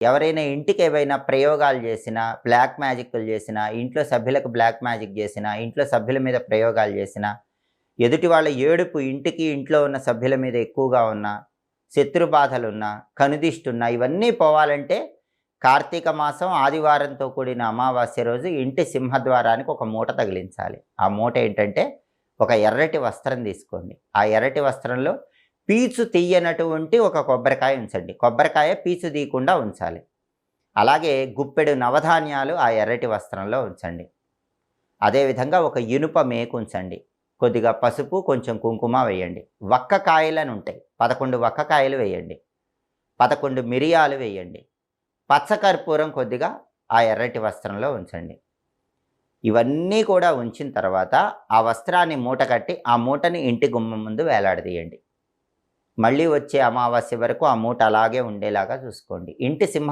ఎవరైనా ఇంటికి ఏవైనా ప్రయోగాలు చేసినా బ్లాక్ మ్యాజిక్లు చేసినా ఇంట్లో సభ్యులకు బ్లాక్ మ్యాజిక్ చేసినా ఇంట్లో సభ్యుల మీద ప్రయోగాలు చేసినా ఎదుటి వాళ్ళ ఏడుపు ఇంటికి ఇంట్లో ఉన్న సభ్యుల మీద ఎక్కువగా ఉన్నా శత్రు బాధలున్నా కనుదిష్టున్నా ఇవన్నీ పోవాలంటే కార్తీక మాసం ఆదివారంతో కూడిన అమావాస్య రోజు ఇంటి సింహద్వారానికి ఒక మూట తగిలించాలి. ఆ మూట ఏంటంటే ఒక ఎర్రటి వస్త్రం తీసుకోండి. ఆ ఎర్రటి వస్త్రంలో పీచు తీయనటువంటి ఒక కొబ్బరికాయ ఉంచండి. కొబ్బరికాయ పీచు తీయకుండా ఉంచాలి. అలాగే గుప్పెడు నవధాన్యాలు ఆ ఎర్రటి వస్త్రంలో ఉంచండి. అదేవిధంగా ఒక ఇనుప మేకు ఉంచండి. కొద్దిగా పసుపు కొంచెం కుంకుమ వేయండి. వక్క కాయలను ఉంటాయి. పదకొండు వక్క కాయలు వేయండి. పదకొండు మిరియాలు వేయండి. పచ్చకర్పూరం కొద్దిగా ఆ ఎర్రటి వస్త్రంలో ఉంచండి. ఇవన్నీ కూడా ఉంచిన తర్వాత ఆ వస్త్రాన్ని మూట కట్టి ఆ మూటని ఇంటి గుమ్మం ముందు వేలాడదీయండి. మళ్ళీ వచ్చే అమావాస్య వరకు ఆ మూట అలాగే ఉండేలాగా చూసుకోండి. ఇంటి సింహ